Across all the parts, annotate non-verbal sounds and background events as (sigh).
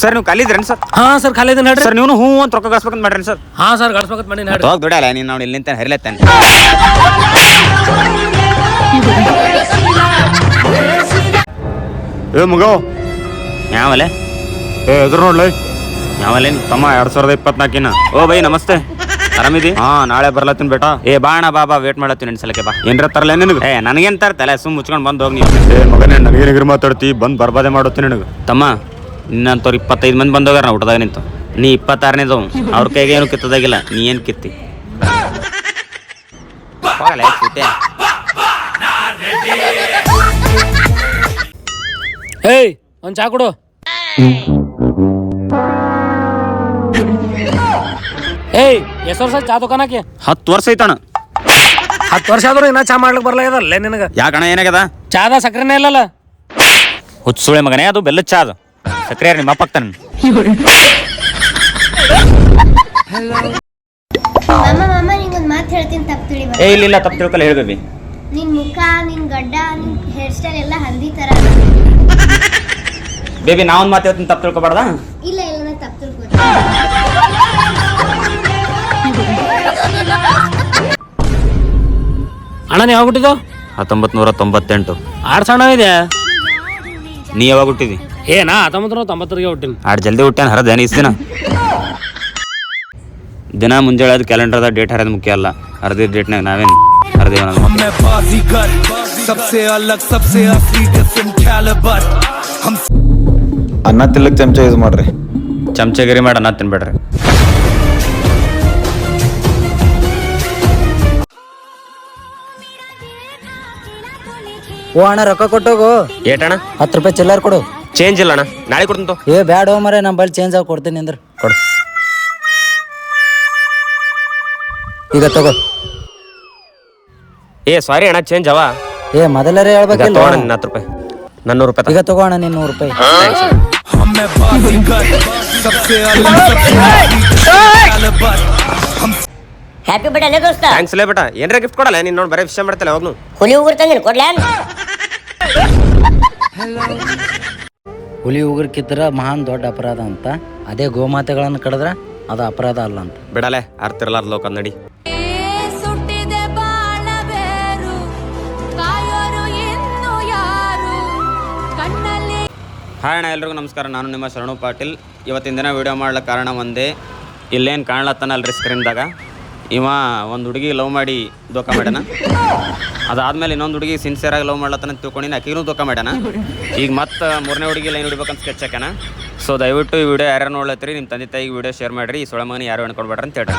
Sir ನೀವು ಖಾಲಿದ್ರೇನು sir? ಹಾ sir ಖಾಲಿ ಇದನ್ನ ಹೇಳ್ರಿ. ಸರ್ ನೀವು ಹ್ಞೂ ಅಂತ ರೊಕ್ಕ ಕಳ್ಸ್ಬೇಕಂತ ಮಾಡ್ರಿ ಸರ್. ಹಾ ಸರ್ ಗಳಿಸ್ಬೇಕಂತ ಮಾಡಿ ಹೇಳ್ರಿ. ಹೋಗಿ ದುಡ್ಡಲ್ಲ ನೀನು ನಾವು ಇಲ್ಲಿ ನಿಂತ ಹರಿಲತ್ತೇನೆ? ಏ ಮಗ. ಯಾವಲೆ? ಏ ಎದುರು ನೋಡ್ಲಿ. ಯಾವಲೆ ತಮ್ಮ ಎರಡ್ ಸಾವಿರದ ಇಪ್ಪತ್ನಾಲ್ಕಿನ. ಓ ಬೈ ನಮಸ್ತೆ. ಆರಾಮಿದಿ? ಹಾ ನಾಳೆ ಬರ್ಲತ್ತೀನಿ ಬೇಟ. ಏ ಬಾಣ ಬಾ ಬಾ ವೇಟ್ ಮಾಡತ್ತೀನಿ ಸಲಕ್ಕೆ ಬಾ. ಏನ್ರ ತರಲೆ ನಿನಗೆ? ಏ ನನಗೇನ್ ತರ್ತಲ್ಲ ಸುಮ್ ಮುಚ್ಕೊಂಡ್ ಬಂದ್ ಹೋಗಿ ನೀನು. ಏ ಮಗನೇ ನನಗೆ ನಿಗ್ರಿ ಮಾತಾಡ್ತಿ? ಬಂದ್ ಬರ್ಬಾದೆ ಮಾಡುತ್ತೀನಿ ನಿನಗೆ. ತಮ್ಮ ನಿನ್ನಂತವ್ರು ಇಪ್ಪತ್ತೈದು ಮಂದಿ ಬಂದೋಗ್ಯಾರ ನಾ ಊಟದಾಗ ನಿಂತು. ನೀ ಇಪ್ಪತ್ತಾರನೇದವ್ ಅವ್ರ ಕೈಗೆ ಏನು ಕಿತ್ತದಾಗಿಲ್ಲ. ನೀ ಏನ್ ಕಿತ್ತಿ. ಏಯ್ ಒಂದ್ ಚಾ ಕೊಡು. ಏಯ್ ಎಷ್ಟು ವರ್ಷ ಚಾ ದುಕಾನಕ್ಕೆ? ಹತ್ತು ವರ್ಷ ಐತಣ ಹತ್ತು ವರ್ಷ ಆದ್ರೂ ಇನ್ನ ಚಾ ಮಾಡ್ಲಿಕ್ಕೆ ಬರಲ್ಲ ಇದಲ್ಲ ನಿನಗ? ಯಾಕಣ ಏನಾಗ್ಯದ? ಚಾದ ಸಕ್ಕರೆನೇ ಇಲ್ಲಲ್ಲ? ಹುಚ್ಚುಳೆ ಮಗನೇ ಅದು ಬೆಲ್ಲದ ಚಾ ಅದು. ಸಕ್ರೆ ನಿಮ್ಮ ಅಪ್ಪ ಆಗ್ತಾನ. ಮಾಮ ಮಾಮ ನಿಂಗೊಂದು ಮಾತು ಹೇಳ್ತೀನಿ ತಪ್ಪು ತಿಳಿ ಏ ಇಲ್ಲ ಇಲ್ಲ ತಪ್ಪು ತಿಳ್ಕಲ್ಲ ಹೇಳ್ಬೇಬಿ ನಿನ್ ಮುಖ ನಿನ್ ಗಡ್ಡ ನಿನ್ ಹೇರ್ ಸ್ಟೈಲ್ ಎಲ್ಲ ಹಂದಿ ತರ. ಬೇಬಿ ಮಾತು ಹೇಳ್ತೀನಿ ತಪ್ಪು ತಿಳ್ಕೊಬಾರ್ದಾ? ಇಲ್ಲ ಇಲ್ಲ ನಾ ತಪ್ಪು ತಿಳ್ಕೊತೀನಿ ಅಣ್ಣ ನೀವು ಯಾವಾಗ ಹುಟ್ಟಿದ್ದು? ಹತ್ತೊಂಬತ್ತು ನೂರ ತೊಂಬತ್ತೆಂಟು. ಆರ್ ಸಣ್ಣ ಇದೆ. ನೀ ಯಾವಾಗ ಹುಟ್ಟಿದಿ? ಏ ನಾ ಹತ್ತೊಂಬತ್ತು ನೂರ ತೊಂಬತ್ತರಿಗೆ ಹುಟ್ಟಿನಿ ಆಡ್ ಜಲ್ದಿ ಹುಟ್ಟ್ಯಾನ ಹರದ ಇಸ್ ದಿನ ದಿನ ಮುಂಜಾನೆ ಅದು ಕ್ಯಾಲೆಂಡರ್ದಾಗ ಡೇಟ್ ಹರಿಯೋದು ಮುಖ್ಯ ಅಲ್ಲ ಹರಿದಿದ್ದ ಡೇಟ್ನಾಗ ನಾವೇನು ಹರಿದೇವ मैं बाजीगर सबसे अलग सबसे असली डिफरेंट कैलिबर हम ಅನ್ನ ತಿಲ್ಲಕ್ ಚಮಚ ಯೂಸ್ ಮಾಡ್ರಿ ಚಮಚಗಿರಿ ಮಾಡಿ ಅನ್ನ ತಿನ್ಬೇಡ್ರಿ ಓ ಅಣ್ಣ ರೊಕ್ಕ ಕೊಟ್ಟೋಗು ಏಟಣ್ಣ ಹತ್ತು ರೂಪಾಯಿ ಚಿಲ್ಲರ್ ಕೊಡು ಚೇಂಜ್ ಇಲ್ಲ ಅಣ್ಣ. ನಾಳೆ ಕೊಡ್ತೀನಿ ಏ ಬ್ಯಾಡ ಮರೆ ನಮ್ಮ ಬಳಿ ಚೇಂಜ್ ಆಗಿ ಕೊಡ್ತೀನಿ ಅಂದ್ರೆ ಕೊಡು. ಈಗ ತಗೋ. ಏ ಸಾರಿ ಅಣ್ಣ ಚೇಂಜ್ ಅವ. ಏ ಮೊದಲರೇ ಹೇಳ್ಬೇಕಿಲ್ಲ. ತಗೋಣ ನಿನ್ನ ಹತ್ತು ರೂಪಾಯಿ. ನನ್ನ ನೂರು ರೂಪಾಯಿ ಈಗ ತಗೋಣ ನಿನ್ನ ನೂರು ರೂಪಾಯಿ. ಹ್ಯಾಪಿ ಬರ್ಡೇ ದೋಸ್ತ. ಥ್ಯಾಂಕ್ಸ್ ಲೇ ಬೇಟ. ಏನ್ರ ಗಿಫ್ಟ್ ಕೊಡಲ್ಲ? ನೀನು ನೋಡಿ ಬರೀ ವಿಷಯ ಮಾಡ್ತಲ್ಲ ಹೋಗ್ನು ಹುಲಿ ಹೋಗಿರ್ತಾನೆ ಕೊಡ್ಲೇನ್ ಹುಲಿ ಉಗುರು ಕಿದ್ರ ಮಹಾನ್ ದೊಡ್ಡ ಅಪರಾಧ ಅಂತ. ಅದೇ ಗೋಮಾತೆಗಳನ್ನು ಕಡದ್ರ ಅದು ಅಪರಾಧ ಅಲ್ಲ ಅಂತ. ಬಿಡಲೆ ಅರ್ತಿರಲಾರ್ದ ಲೋಕ ನಡಿ. ಸುಟ್ಟಿದೆ ಬಾಳಬೇರು ಕಾಯೋರು ಇನ್ನು ಯಾರು? ಕಣ್ಣಲ್ಲಿ ಹಾಯ್ ಅಣ್ಣ ಎಲ್ರಿಗೂ ನಮಸ್ಕಾರ. ನಾನು ನಿಮ್ಮ ಶರಣು ಪಾಟೀಲ್. ಇವತ್ತಿನ ದಿನ ವಿಡಿಯೋ ಮಾಡ್ಲಿಕ್ಕೆ ಕಾರಣ ಒಂದೇ ಇಲ್ಲೇನು ಕಾಣ್ಲತ್ತಾನಲ್ರಿ ಸ್ಕ್ರೀನ್ದಾಗ ಇವ ಒಂದು ಹುಡುಗಿ ಲವ್ ಮಾಡಿ ದೋಖ ಮಾಡ್ಯಾನ. ಅದಾದ್ಮೇಲೆ ಇನ್ನೊಂದು ಹುಡುಗಿ ಸಿನ್ಸಿಯರಾಗಿ ಲವ್ ಮಾಡ್ಲತ್ತಾನ ತಿಳ್ಕೊಂಡಿನ ಆಕಿಗೂ ದೋಖ ಮಾಡ್ಯಾನ. ಈಗ ಮತ್ತೆ ಮೂರನೇ ಹುಡುಗಿ ಲೈನ್ ಹಿಡ್ಬೇಕಂತ ಸ್ಕೆಚ್ ಹಾಕ್ಯಾನ. ಸೊ ದಯವಿಟ್ಟು ಈ ವಿಡಿಯೋ ಯಾರ್ಯಾರು ನೋಡ್ಲತ್ತೀರಿ ನಿಮ್ಮ ತಂದೆ ತಾಯಿಗೆ ವಿಡಿಯೋ ಶೇರ್ ಮಾಡಿರಿ, ಈ ಸೊಳ ಮಗನ ಯಾರು ಅಂತ ಹೇಳ್ರಿ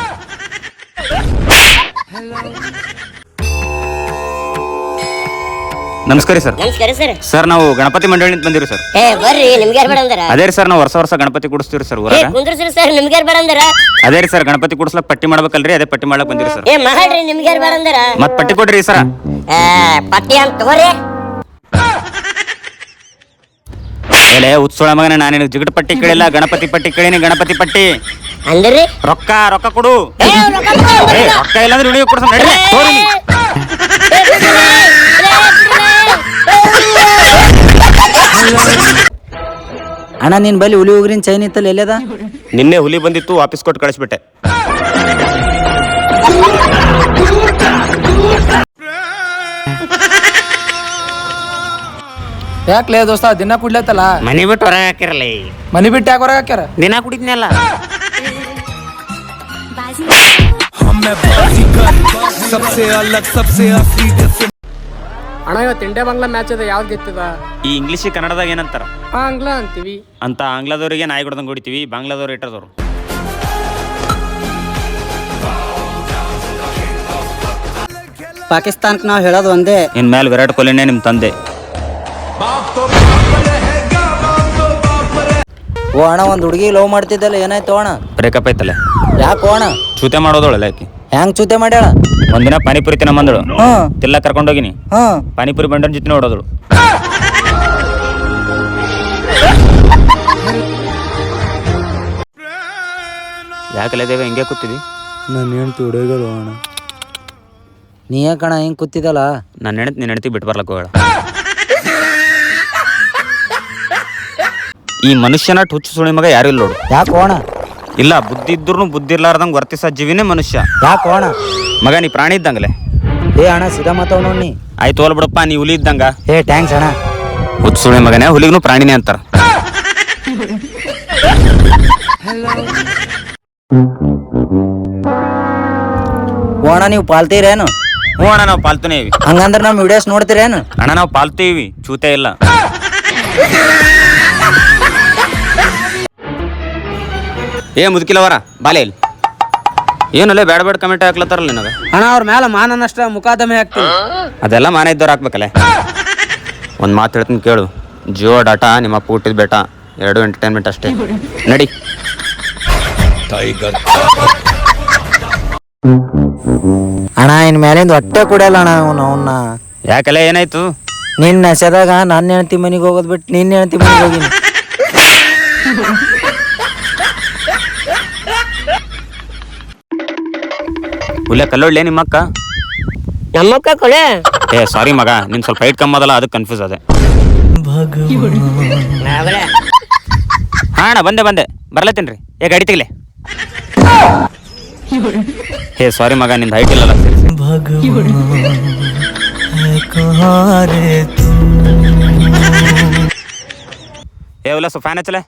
ನಮಸ್ಕಾರ ಸರ್. ನಮಸ್ಕಾರ ಸರ್. ಸರ್ ನಾವು ಗಣಪತಿ ಮಂಡಳಿಯಿಂದ ಬಂದಿರಿ ಸರ್. ಏ ಬರ್ರಿ ನಿಮ್ಗೆ ಯಾರು ಬೇಡ ಅಂದಾರ? ಅದೇ ರೀ ಸರ್ ನಾವು ವರ್ಷ ವರ್ಷ ಗಣಪತಿ ಕೂಡಿಸ್ತೀವಿ ಸರ್ ಏ ಊರಾಗ ಕುಂದ್ರಸ್ರಿ ಸರ್ ನಿಮ್ಗೆ ಯಾರು ಬೇಡ ಅಂದಾರ? ಅದೇ ರೀ ಸರ್ ಗಣಪತಿ ಕೂಡಿಸ್ಲಕ್ ಪಟ್ಟಿ ಮಾಡ್ಬೇಕಲ್ರಿ ಅದೇ ಪಟ್ಟಿ ಮಾಡ್ಲಕ್ ಬಂದಿರಿ ಸರ್. ಏ ಮಾಡ್ರಿ ನಿಮ್ಗೆ ಯಾರು ಬೇಡ ಅಂದಾರ? ಮತ್ ಪಟ್ಟಿ ಕೊಡ್ರಿ ಸರ್. ಏ, ಪಟ್ಟಿ ಅಂತ ತಗೋರಿ. ಎಲೆ ಉತ್ಸವ ಮಗನ ನಾನು ನಿನಗೆ ಜಿಗಟ್ ಪಟ್ಟಿ ಕೇಳಿಲ್ಲ ಗಣಪತಿ ಪಟ್ಟಿ ಕೇಳಿನಿ ಗಣಪತಿ ಪಟ್ಟಿ. ಅಂದ್ರಿ? ರೊಕ್ಕ ರೊಕ್ಕ ಕೊಡು. ಏ, ರೊಕ್ಕ ರೊಕ್ಕ ಇಲ್ಲಾಂದ್ರೆ ವಿಡಿಯೋ ಕೊಡ್ಸ ನಡ್ರಿ ತೋರಿ ಏ, ಬಿಡ್ರಿ, ಅಣ್ಣ ನಿನ್ ಬಳಿ ಹುಲಿ ಉಗುರಿನ ಚೈನ್ ಇತ್ತಲ್ಲ ಎಲ್ಲದ ನಿನ್ನೆ ಹುಲಿ ಬಂದಿತ್ತು ವಾಪಸ್ ಕೊಟ್ಟು ಕಳಿಸ್ಬಿಟ್ಟೆ ಯಾಕ್ಲೇ ದೋಸ್ತ ದಿನ ಕುಡ್ಲತ್ತಲ್ಲ ಮನಿ ಬಿಟ್ಟು ಹೊರಗೆ ಹಾಕಿರಲ್ಲ ಮನಿ ಬಿಟ್ಟು ಯಾಕೆ ಹೊರಗೆ ಹಾಕ್ಯಾರ ದಿನ ಕುಡಿದ್ನಲ್ಲ हम मैं बाजीगर सबसे अलग सबसे असली डिफरेंट ಅಣ್ಣ ಇವತ್ತು ಇಂಡಿಯಾ ಬಾಂಗ್ಲಾ ಮ್ಯಾಚ್ ಇದೆ ಯಾವ್ದು ಗೆತ್ತದ? ಈ ಇಂಗ್ಲಿಷ್ ಕನ್ನಡದಾಗ ಏನಂತಾರ? ಆಂಗ್ಲ ಅಂತೀವಿ. ಅಂತ ಆಂಗ್ಲದವರಿಗೆ ನಾಯಿ ಹೊಡೆದಂಗೆ ಹೊಡಿತೀವಿ ಬಾಂಗ್ಲಾದವ್ರು ಇಟ್ಟದವ್ರು. ಪಾಕಿಸ್ತಾನಕ್ಕೆ ನಾವು ಹೇಳೋದು ಒಂದೇ. ಇನ್ ಮೇಲೆ ವಿರಾಟ್ ಕೊಹ್ಲಿನೇ ನಿಮ್ಮ ತಂದೆ. ಓ ಅಣ್ಣ ಒಂದು ಹುಡುಗಿ ಲವ್ ಮಾಡ್ತಿದ್ದಲ್ಲ ಏನಾಯ್ತು ಅಣ್ಣ? ಬ್ರೇಕಪ್ ಐತಲ್ಲ ಯಾಕೆ ಅಣ್ಣ? ಚೂತೆ ಮಾಡೋದೊಳಲ್ಲ ಆಕಿ ಹೆಂಗ್ ಚೂತೆ ಮಾಡ್ಯಾಳ? ಒಂದಿನ ಪಾನಿಪುರಿ ತಿನ್ನ ಬಂದಳು. ತಿಲ್ಲ ಕರ್ಕೊಂಡೋಗಿನಿ. ಪಾನಿಪುರಿ ಬಂಡನ್ ಜೊತೆ ನೋಡೋದಳು. ಯಾಕಲ್ಲ ದೇವ ಹಿಂಗೆ ಕೂತಿದಿ? ನಾನು ಹೆಣ್ತಿ ಹುಡುಗಲು ಅಣ್ಣ. ನೀ ಯಾಕಣ ಹಿಂಗೆ ಕೂತಿದಲ್ಲ ನಾನು ನೆನತ್ ನೀನು ನೆನತಿ ಬಿಟ್ಟು ಬರ್ಲಕ್ಕ ಹೋಗಳ ಈ ಮನುಷ್ಯನ ಟುಚ್ಚು ಸುಳಿ ಮಗ ಯಾರು ಇಲ್ಲ ನೋಡು. ಯಾಕೆ ಹೋಣ ಇಲ್ಲ ಬುದ್ಧಿ ಇದ್ರೂ ಬುದ್ಧಿ ಇರ್ಲಾರ್ದಂಗೆ ವರ್ತಿಸೋ ಜೀವಿನೇ ಮನುಷ್ಯ. ಯಾಕೆ ಹೋಣ ಮಗ ನೀ ಪ್ರಾಣಿ ಇದ್ದಂಗಲೆ? ಏ ಅಣ್ಣ ಸೀದಾ ಮಾತಾವ್ ನೋಡಿ ಆಯ್ತು ಹೋಲ್ ಬಿಡಪ್ಪ ನೀ ಹುಲಿ ಇದ್ದಂಗ. ಏ ಟ್ಯಾಂಕ್ಸ್ ಅಣ್ಣ. ಹುಚ್ಚು ಸುಳಿ ಮಗನೇ ಹುಲಿಗ್ನು ಪ್ರಾಣಿನೇ ಅಂತಾರ. ಓಣ ನೀವು ಪಾಲ್ತೀರೇನು ಹ್ಞೂ ಅಣ್ಣ ನಾವು ಪಾಲ್ತುನೇ ಇವಿ. ಹಂಗಂದ್ರೆ ನಮ್ಮ ವಿಡಿಯೋಸ್ ನೋಡ್ತೀರೇನು? ಅಣ್ಣ ನಾವು ಪಾಲ್ತೀವಿ ಚೂತೆ ಇಲ್ಲ. ಏ ಮುದುಕಿಲವರ ಬಾಲೆ ಇಲ್ಲಿ. ಏನಲ್ಲ ಬೇಡ ಬೇಡ ಕಮೆಂಟ್ ಹಾಕ್ಲತ್ತಾರಲ್ಲ ನಿನಗೆ? ಅಣ್ಣ ಅವ್ರ ಮೇಲೆ ಮಾನನಷ್ಟ ಮುಖಾದಮೆ ಹಾಕ್ತೀವಿ ಅದೆಲ್ಲ ಮಾನ ಇದ್ದವ್ರು ಹಾಕ್ಬೇಕಲ್ಲ? ಒಂದು ಮಾತು ಹೇಳ್ತೀನಿ ಕೇಳು. ಜಿಯೋ ಡಾಟಾ ನಿಮ್ಮ ಅಪ್ಪ ಹುಟ್ಟಿದ ಬೇಟ. ಎರಡು ಎಂಟರ್ಟೈನ್ಮೆಂಟ್ ಅಷ್ಟೇ. ನಡಿ. ಅಣ್ಣ ಇನ್ ಮೇಲಿಂದ ಹೊಟ್ಟೆ ಕುಡಿಯಲ್ಲ ಅಣ್ಣ ಅವ್ನು ಅವನ್ನ ಯಾಕಲ್ಲ ಏನಾಯ್ತು? ನಿನ್ನ ಎಸೆದಾಗ ನನ್ನ ಹೆಂಡತಿ ಮನೆಗೆ ಹೋಗೋದು ಬಿಟ್ಟು ನಿನ್ನ ಹೆಂಡತಿ ಮನೆಗೆ ಹೋಗಿನಿ. ಹುಲ್ಲೆ ಕಲ್ಲೊಳ್ಳೆ ನಿಮ್ಮ ಅಕ್ಕ ನಮ್ಮಕ್ಕ ಕೊಳೆ? ಏ ಸಾರಿ ಮಗ ನಿನ್ ಸ್ವಲ್ಪ ಹೈಟ್ ಕಮ್ಮಿ ಅದಲ್ಲ ಅದಕ್ಕೆ ಕನ್ಫ್ಯೂಸ್ ಅದೆ ಹಾ ಅಣ್ಣ ಬಂದೆ ಬಂದೆ. ಬರ್ಲತ್ತೀನ್ರಿ ಏ ಗಾಡಿ ತೆಗಿಲೆ. ಏ ಸಾರಿ ಮಗ ನಿಂದ ಹೈಟ್ ಇಲ್ಲಲ್ಲ ಏ ಉಲ್ಲ ಫ್ಯಾನ್ ಹಚ್ಚಲೆ.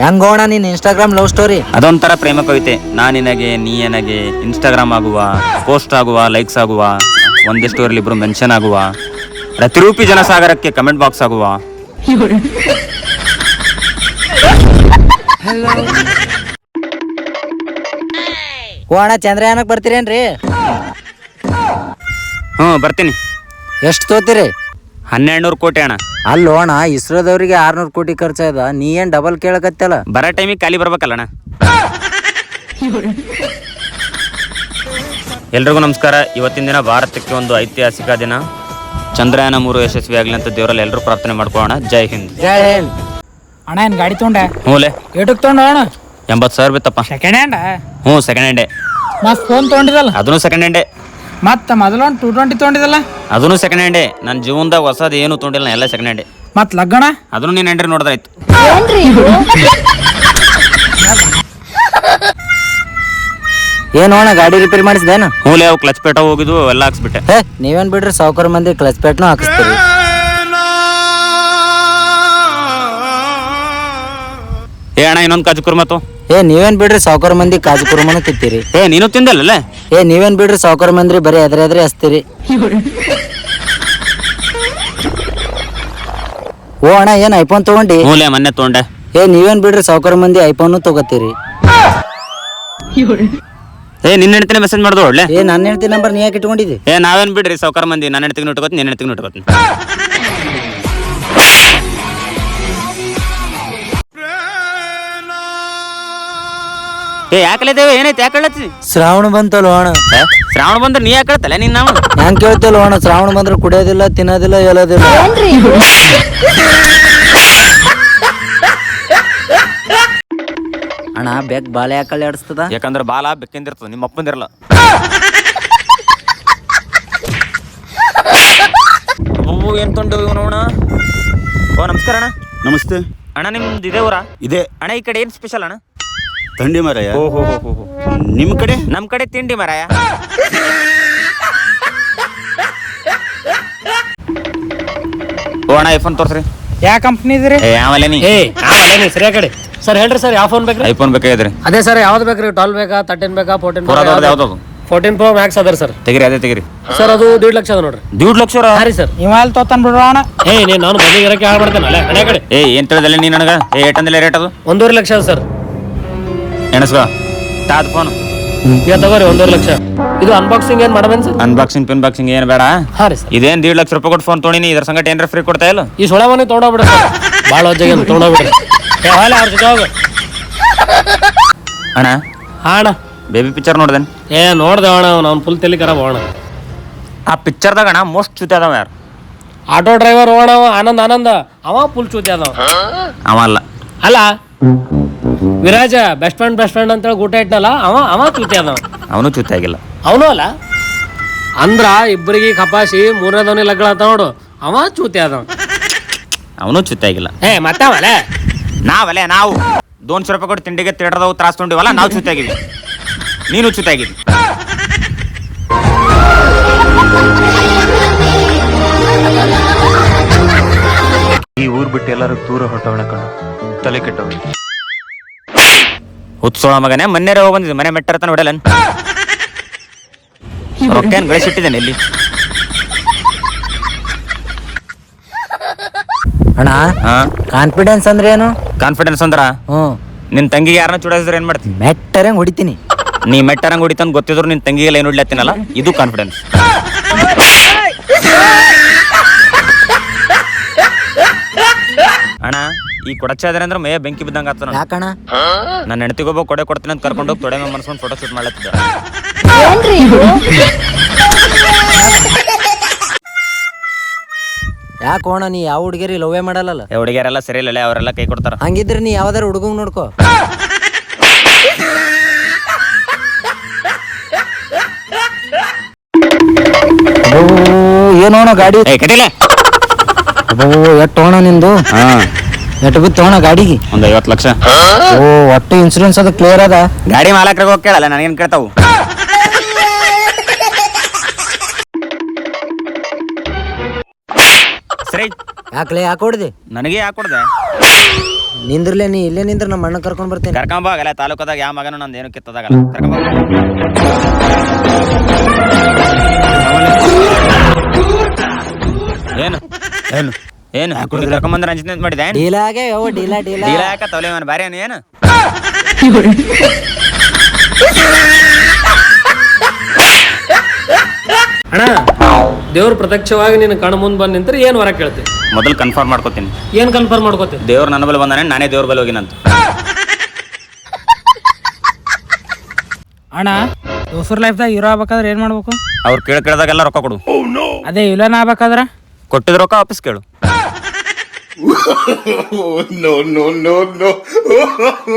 ಹೆಂಗೋಣ ನೀನ್ ಇನ್ಸ್ಟಾಗ್ರಾಮ್ ಲವ್ ಸ್ಟೋರಿ ಅದೊಂಥರ ಪ್ರೇಮ ಕವಿತೆ. ನಾ ನಿನಗೆ ನೀ ನನಗೆ ಇನ್ಸ್ಟಾಗ್ರಾಮ್ ಆಗುವ ಪೋಸ್ಟ್ ಆಗುವ ಲೈಕ್ಸ್ ಆಗುವ ಒಂದೇ ಸ್ಟೋರಿಲಿ ಇಬ್ರು ಮೆನ್ಷನ್ ಆಗುವ ಪ್ರತಿರೂಪಿ ಜನಸಾಗರಕ್ಕೆ ಕಮೆಂಟ್ ಬಾಕ್ಸ್ ಆಗುವ. ಓಣ ಅಣ್ಣ ಚಂದ್ರಯಾನಕ್ಕೆ ಬರ್ತೀರೇನ್ರಿ? ಹ್ಞೂ ಬರ್ತೀನಿ. ಎಷ್ಟು ತೋತಿರಿ? ಹನ್ನೆರಡು ನೂರು ಕೋಟಿ ಅಣ್ಣ. ಅಲ್ಲೋ ಅಣ್ಣ ಇಸ್ರೋದವ್ರಿಗೆ ಆರ್ನೂರು ಕೋಟಿ ಖರ್ಚಾಯ್ದ ನೀ ಏನ್ ಡಬಲ್ ಕೇಳಕತ್ತಲ್ಲ ಬರೋ ಟೈಮಿಗೆ ಖಾಲಿ ಬರ್ಬೇಕಲ್ಲ ಅಣ್ಣ. ಎಲ್ರಿಗೂ ನಮಸ್ಕಾರ. ಇವತ್ತಿನ ದಿನ ಭಾರತಕ್ಕೆ ಒಂದು ಐತಿಹಾಸಿಕ ದಿನ. ಚಂದ್ರಯಾನ ಮೂರು ಯಶಸ್ವಿ ಆಗಲಿ ಅಂತ ದೇವರಲ್ಲಿ ಎಲ್ಲರೂ ಪ್ರಾರ್ಥನೆ ಮಾಡ್ಕೋಣ ಜೈ ಹಿಂದ್. ಜೈ ಹಿಂದ್. ಅಣ್ಣ ಏನ್ ಗಾಡಿ ತೊಗೊಂಡೆ? ಹ್ಞೂ ಏಟಕ್ ತೊಗೊಂಡ ಅಣ್ಣ? ಎಂಬತ್ತು ಸಾವಿರ ಬಿತ್ತಪ್ಪ. ಸೆಕೆಂಡ್ ಹ್ಯಾಂಡ್ ಹ್ಞೂ ಸೆಕೆಂಡ್ ಹ್ಯಾಂಡೇ ಮತ್ ಫೋನ್ ತೊಗೊಂಡಿದಲ್ಲ ಅದನ್ನು ಸೆಕೆಂಡ್ ಹ್ಯಾಂಡೇ ಮತ್ತ ಮೊದಲೊಂದು ಟೂ ಟ್ವೆಂಟಿ ತೊಗೊಂಡಿದಲ್ಲ ಅದನ್ನು ಸೆಕೆಂಡ್ ಹ್ಯಾಂಡೇ ನನ್ನ ಜೀವನದಾಗ ಹೊಸದು ಏನು ತೊಗೊಂಡಿಲ್ಲ ಎಲ್ಲ ಸೆಕೆಂಡ್ ಹ್ಯಾಂಡೇ ಮತ್ತೆ ಲಗ್ಗಣ? ಅದನ್ನು ನೀನು ಹೆಂಡ್ರಿ ನೋಡಿದ್ರಾಯ್ತು. ಏನು ಅಣ್ಣ ಗಾಡಿ ರಿಪೇರಿ ಮಾಡಿಸ್ದೇನು? ಹೂಲೆ ಅವು ಕ್ಲಚ್ ಪೇಟ ಹೋಗಿದ್ವು ಎಲ್ಲ ಹಾಕ್ಸ್ಬಿಟ್ಟೆ. ಹೇ ನೀವೇನ್ ಬಿಡ್ರಿ ಸಾವುಕಾರ ಮಂದಿ ಕ್ಲಚ್ ಪೇಟ್ನೂ ಹಾಕಿಸ್ತೀರಿ. ಏ ಅಣ್ಣ ಇನ್ನೊಂದು ಕಾಜು ಕುರ್ಮತ್ತು ಏ ನೀವೇನ್ ಬಿಡ್ರಿ ಸಾವುಕಾರ ಮಂದಿ ಕಾಜು ಕುರ್ಮನ ತಿಂತೀರಿ. ಏ ನೀನು ತಿಂದಲ್ಲ ಏ ನೀವೇನ್ ಬಿಡ್ರಿ ಸಾವುಕಾರ ಮಂದಿ ಬರೀ ಎದ್ರೆ ಎದ್ರೆ ಹಚ್ತೀರಿ. ಓ ಅಣ್ಣ ಏನ್ ಐಫೋನ್ ತಗೊಂಡಿ? ಮೂಲೆ ಮೊನ್ನೆ ತೊಗೊಂಡೆ. ಏ ನೀವೇನ್ ಬಿಡ್ರಿ ಸಾವುಕಾರ ಮಂದಿ ಐಫೋನ್ ತಗೋತೀರಿ. ಏ ನಿನ್ನ ಹೆಣ್ತಿನ ಮೆಸೇಜ್ ಮಾಡ್ದು ಒಳ್ಳೆ ಏ ನನ್ನ ಹೆಂಡತಿ ನಂಬರ್ ನೀ ಯಾಕೆ ಇಟ್ಕೊಂಡಿದ್ದಿ? ಏ ನಾವೇನ್ ಬಿಡ್ರಿ ಸಾವ್ಕಾರ ಮಂದಿ ನನ್ನ ಹೆಂಡತಿಗೆ ಇಟ್ಕೋತೀನಿ ನಿನ್ನ ಹೆಂಡತಿಗೆ ಇಟ್ಕೋತೀನಿ ಏ ಯಾಕಲೇ ದೇವ ಏನೈತೆ ಯಾಕೆ ಹೇಳತ್ತಿ ಶ್ರಾವಣ ಬಂತಲ್ಲ ಅಣ್ಣ. ಶ್ರಾವಣ ಬಂದ್ರೆ ನೀ ಯಾಕೆ ಹೇಳ್ತಲ್ಲ ನೀನ್ ನಾವು ಹೆಂಗ್ ಕೇಳ್ತಿಲ್ಲ ಅಣ್ಣ ಶ್ರಾವಣ ಬಂದ್ರೆ ಕುಡಿಯೋದಿಲ್ಲ ತಿನ್ನೋದಿಲ್ಲ ಎಲ್ಲದಿಲ್ಲ ಅಣ್ಣ ಬೆಕ್ ಬಾಲ ಯಾಕಲ್ಲಿ ಆಡಿಸ್ತದ ಯಾಕಂದ್ರೆ ಬಾಲ ಬೆಕ್ಕಿಂದಿರ್ತದ ನಿಮ್ಮ ಅಪ್ಪಂದಿರಲ್ಲ ಏನ್ ತೊಂಡು ನೋಣ ಓ ನಮಸ್ಕಾರ ಅಣ್ಣ. ನಮಸ್ತೆ. ಅಣ್ಣ ನಿಮ್ದು ಇದೇ ಊರ? ಇದೆ. ಅಣ್ಣ ಈ ಕಡೆ ಏನ್ ಸ್ಪೆಷಲ್ ಅಣ್ಣ? ಥಂಡಿ ಮಾರಾಯ? ಹೋ ಹೋ ಹೋ ಹೋ. ನಿಮ್ಮ ಕಡೆ? ನಮ್ ಕಡೆ ತಿಂಡಿ ಮರಾಯ. ಓ ಅಣ್ಣ ಐಫೋನ್ ತೋರ್ಸ್ರಿ. ಯಾವ ಕಂಪ್ನಿ ಇದ್ರಿ ಏ ಆಮೇಲೆ ನೀ. ಏ ಆಮೇಲೆ ಸರಿಯ ಕಡೆ. ಸರ್ ಹೇಳ್ರಿ ಸರ್ ಯಾವ ಫೋನ್ ಬೇಕ್ರಿ? ಐಫೋನ್ ಬೇಕಾಗಿದ್ರಿ ಅದೇ ಸರ್ ಯಾವ್ದು ಬೇಕ್ರಿ? ಟ್ವೆಲ್ ಬೇಕಾ ತರ್ಟೀನ್ ಬೇಕಾ ಫೋರ್ಟೀನ್ ಯಾವ್ದು? ಫೋರ್ಟೀನ್ ಪ್ರೋ ಮ್ಯಾಕ್ಸ್ ಅದ ಸರ್. ತೆಗಿರಿ ಅದೇ ತೆಗಿರಿ. ಸರ್ ಅದು ದೀಡ್ ಲಕ್ಷ ಅದ ನೋಡ್ರಿ. ದೀಡ್ ಲಕ್ಷ ಸರ್. ಸರ್ ಇವಾಲ್ ತೋತನ್ ಬಿಡ್ರ ಅಣ್ಣ ಏ ನೀನ್ ನಾನು ಬಂದಿಗೆ ಇರಕ್ಕೆ ಹಾಳು ಮಾಡ್ತೇನೆ ಅಲ್ಲೇ ಕಡೆ. ಏ ಏನ್ ತಿಳಿದಲ್ಲ ನೀ ನನಗ? ಏ ಏಟ್ ಅಂದ್ರೆ ರೇಟ್ ಅದು? ಒಂದೂವರೆ ಲಕ್ಷ ಅದ ಸರ್. ಎಣಸ್ಕೋ. ತಾತ ಫೋನ್ ಈಗ ತಗೋರಿ ಒಂದೂವರೆ ಲಕ್ಷ. ಇದು ಅನ್ಬಾಕ್ಸಿಂಗ್ ಏನ್ ಮಾಡಬೇನ್ ಸರ್? ಅನ್ಬಾಕ್ಸಿಂಗ್ ಪಿನ್ ಬಾಕ್ಸಿಂಗ್ ಏನ್ ಬೇಡ. ಹಾ ರೀ ಸರ್. ಇದೇನ್ ದೀಡ್ ಲಕ್ಷ ರೂಪಾಯಿ ಕೊಟ್ಟು ಫೋನ್ ತೊಗೊಂಡಿನಿ ಇದ್ರ ಸಂಗಟ ಏನ್ರ ಫ್ರೀ ಕೊಡ್ತಾ ಇಲ್ಲ? ಈ ಸೊಳೆ ಮನೆ ತೊಗೊಂಡೋಗ್ಬಿಡ್ರಿ ಸರ್. ಭಾಳ ಹೊಜ್ಜಾಗಿ ತೊಗೊಂಡೋಗ್ಬಿಡ್ರಿ ಏ ಹಾಲೆ ಅವ್ರ ಜೊತೆ ಹೋಗು. ಅಣ್ಣ ಹಾ ಅಣ್ಣ. ಬೇಬಿ ಪಿಕ್ಚರ್ ನೋಡ್ದೇನ್? ಏ ನೋಡ್ದೆ ಅಣ್ಣ ಅವ್ನು ಫುಲ್ ತಲೆ ಖರಾಬ್ ಅಣ್ಣ ಆ ಪಿಕ್ಚರ್ದಾಗ ಅಣ್ಣ ಮೋಸ್ಟ್ ಚೂತಿ ಅದಾವ ಯಾರು? Auto driver Ananda Anand Ananda. ಅವ ಫುಲ್ ಚೂತಿ ಅದಾವ. ಅವ ಅಲ್ಲ. ಅಲ್ಲ? ವಿರಾಜ ಬೆಸ್ಟ್ ಫ್ರೆಂಡ್ ಬೆಸ್ಟ್ ಫ್ರೆಂಡ್ ಅಂತೇಳಿ ಊಟ ಇಟ್ನಲ್ಲ ಅವ ಅವ ಚೂತಿ ಅದ ಅವನು ಚುತಿ ಆಗಿಲ್ಲ. ಅವನು ಅಲ್ಲ. ಅಂದ್ರ ಇಬ್ಬರಿಗೆ ಕಪಾಸಿ ಮೂರನೇದವನಿ ಲಗ್ನ ಆತ ನೋಡು ಅವ ಚೂತಿ ಅದ ಅವನು ಚುತಿ ಆಗಿಲ್ಲ. ಏ ಮತ್ತವಲ್ಲ ನಾವಲ್ಲೇ ನಾವು. ದೋನ್ಶೆ ರೂಪಾಯಿ ಕೊಟ್ಟು ತಿಂಡಿಗೆ ತಿಡದವು ತ್ರಾಸ್ ತೊಗೊಂಡಿವಲ್ಲ ನಾವು ಚುತಿ ಆಗಿದ್ವಿ. ನೀನು ಚೂತಿ ಆಗಿದ್ವಿ ಈ ಊರ್ ಬಿಟ್ಟು ಎಲ್ಲರೂ ದೂರ ಹೊರಟವಳ ಕಣ. ತಲೆ ಕೆಟ್ಟವಳು. ಹುತ್ಸೋಳ ಮಗನೇ ಮೊನ್ನೆ ಹೋಗಿ ಬಂದಿದ್ದು ಮನೆ ಮೆಟ್ಟರತನ ಹೊಡೆಯಲ್ಲ ರೊಕ್ಕ ಏನು ಗಳಿಸಿಟ್ಟಿದ್ದೇನೆ ಇಲ್ಲಿ. ಅಣ್ಣ ಕಾನ್ಫಿಡೆನ್ಸ್ ಅಂದ್ರೆ ಏನು? ಕಾನ್ಫಿಡೆನ್ಸ್ ಅಂದ್ರ? ಹ್ಞೂ. ನಿನ್ ತಂಗಿಗೆ ಯಾರನ್ನ ಚುಡಾಯಿಸಿದ್ರೆ ಏನ್ ಮಾಡ್ತೀನಿ ಮೆಟ್ಟರಂಗ್ ಹೊಡಿತೀನಿ. ನೀ ಮೆಟ್ಟರಂಗ್ ಹೊಡಿತಂದ್ ಗೊತ್ತಿದ್ರು ನಿನ್ ತಂಗಿಗೆಲ್ಲ ಏನು ಹೊಡ್ಲತ್ತೀನಲ್ಲ? ಇದು ಕಾನ್ಫಿಡೆನ್ಸ್ ಅಣ್ಣ ಈ ಕೊಡಚಾದ್ರೆ ಅಂದ್ರೆ ಮೇ ಬೆಂಕಿ ಬಿದ್ದಂಗ ಆತ ಯಾಕಣ್ಣ? ನನ್ನ ಹೆಂಡತಿಗೊಬ್ಬ ಕೊಡೆ ಕೊಡ್ತೀನಿ ಅಂತ ಕರ್ಕೊಂಡು ಹೋಗಿ ತೊಡೆ ಮೇಲೆ ಮನ್ಸ್ಕೊಂಡು ಫೋಟೋ ಶೂಟ್ ಮಾಡ್ಲತ್ತಿದ್ದ. ಯಾಕೋಣ ನೀ ಯಾವ ಹುಡುಗಿಯರಿ ಲವ್ವೇ ಮಾಡಲ್ಲ ಹುಡುಗಿಯರೆಲ್ಲ ಸರಿ ಇಲ್ಲ ಅವರೆಲ್ಲ ಕೈ ಕೊಡ್ತಾರ. ಹಂಗಿದ್ರೆ ನೀ ಯಾವ್ದಾರು ಹುಡುಗಂಗ್ ನೋಡ್ಕೋ. ಏನೋಣ ಗಾಡಿ? ಏ ಎಟ್ಟೋಣ ಹೋಣ ನಿಂದು? ಹಾ. ಎಟ್ಟು ಬಿತ್ತು ತಗೋಣ ಗಾಡಿಗೆ. ಒಂದ್ ಐವತ್ ಲಕ್ಷ. ಓ ಒಟ್ಟು ಇನ್ಸೂರೆನ್ಸ್ ಅದು ಕ್ಲಿಯರ್ ಅದ. ಗಾಡಿ ಮಾಲಕ್ರಿಗೆ ಹೋಗಿ ಕೇಳಲ್ಲ ನನಗೇನ್ ಕೇಳ್ತಾವು? ಯಾಕಲೇ ಯಾಕಲೆ ಯಾಕೆ ಹೊಡ್ದೆ? ನನಗೆ ಯಾಕೆ ಕೊಡ್ದೆ ನಿಂದ್ರಲೆ ನೀ ಇಲ್ಲೇ ನಿಂದ್ರ ನಮ್ಮ ಅಣ್ಣ ಕರ್ಕೊಂಡ್ ಬರ್ತೇನೆ. ಕರ್ಕೊಂಬಾಗಲ್ಲ ತಾಲೂಕದಾಗ ಯಾವ ಮಗನ ನಂದು ಏನು ಕಿತ್ತದಾಗಲ್ಲ ಕರ್ಕೊಂಬ ಏನು? ಏನು? ಏನು ಕರ್ಕೊಂಬಂದ್ರೆ ಅಂಜಿನ ಮಾಡಿದೆ ಡೀಲಾಗೆ ಯಾವ ಡೀಲಾ ಡೀಲಾ ಡೀಲ. ಯಾಕ ತವಲೆ ಮನೆ ಬಾರಿ ಏನು ಅಣ್ಣ ದೇವ್ರ ಪ್ರತ್ಯಕ್ಷವಾಗಿ ನಿನ್ನ ಕಣ್ಣು ಮುಂದೆ ಬಂದು ನಿಂತ್ರೆ ಏನು ಹೊರ ಕೇಳ್ತಿ? ಮೊದಲು ಕನ್ಫರ್ಮ್ ಮಾಡ್ಕೋತೀನಿ. ಏನು ಕನ್ಫರ್ಮ್ ಮಾಡ್ಕೋತಿ ದೇವ್ರ ನನ್ನ ಬಳಿ ಬಂದಾನೆ ನಾನೇ ದೇವ್ರ ಬಳಿ ಹೋಗಿನಂತ ಅಣ್ಣ ದೋಸರ್ ಲೈಫ್ದಾಗ ಇರೋ ಆಗ್ಬೇಕಾದ್ರೆ ಏನ್ ಮಾಡ್ಬೇಕು? ಅವ್ರು ಕೇಳ ಕೇಳ್ದಾಗೆಲ್ಲ ರೊಕ್ಕ ಕೊಡು. ಅದೇ ವಿಲನ್ ಆಗ್ಬೇಕಾದ್ರ? ಕೊಟ್ಟಿದ ರೊಕ್ಕ ವಾಪಸ್ ಕೇಳು. (laughs) no, no, no, no. (laughs)